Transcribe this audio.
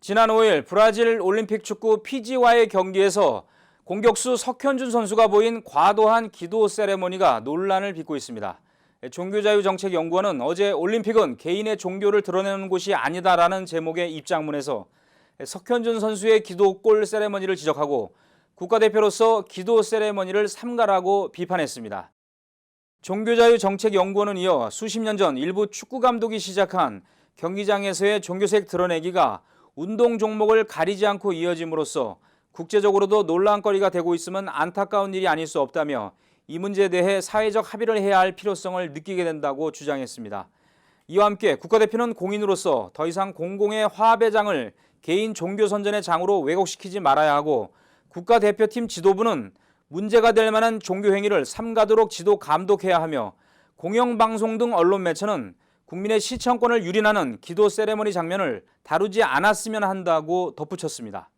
지난 5일 브라질 올림픽 축구 피지와의 경기에서 공격수 석현준 선수가 보인 과도한 기도 세레머니가 논란을 빚고 있습니다. 종교자유정책연구원은 어제 올림픽은 개인의 종교를 드러내는 곳이 아니다라는 제목의 입장문에서 석현준 선수의 기도 골 세레머니를 지적하고 국가대표로서 기도 세레머니를 삼가라고 비판했습니다. 종교자유정책연구원은 이어 수십 년 전 일부 축구 감독이 시작한 경기장에서의 종교색 드러내기가 운동 종목을 가리지 않고 이어짐으로써 국제적으로도 논란거리가 되고 있으면 안타까운 일이 아닐 수 없다며 이 문제에 대해 사회적 합의를 해야 할 필요성을 느끼게 된다고 주장했습니다. 이와 함께 국가대표는 공인으로서 더 이상 공공의 화합의 장을 개인 종교 선전의 장으로 왜곡시키지 말아야 하고 국가대표팀 지도부는 문제가 될 만한 종교 행위를 삼가도록 지도 감독해야 하며 공영방송 등 언론 매체는 국민의 시청권을 유린하는 기도 세레머니 장면을 다루지 않았으면 한다고 덧붙였습니다.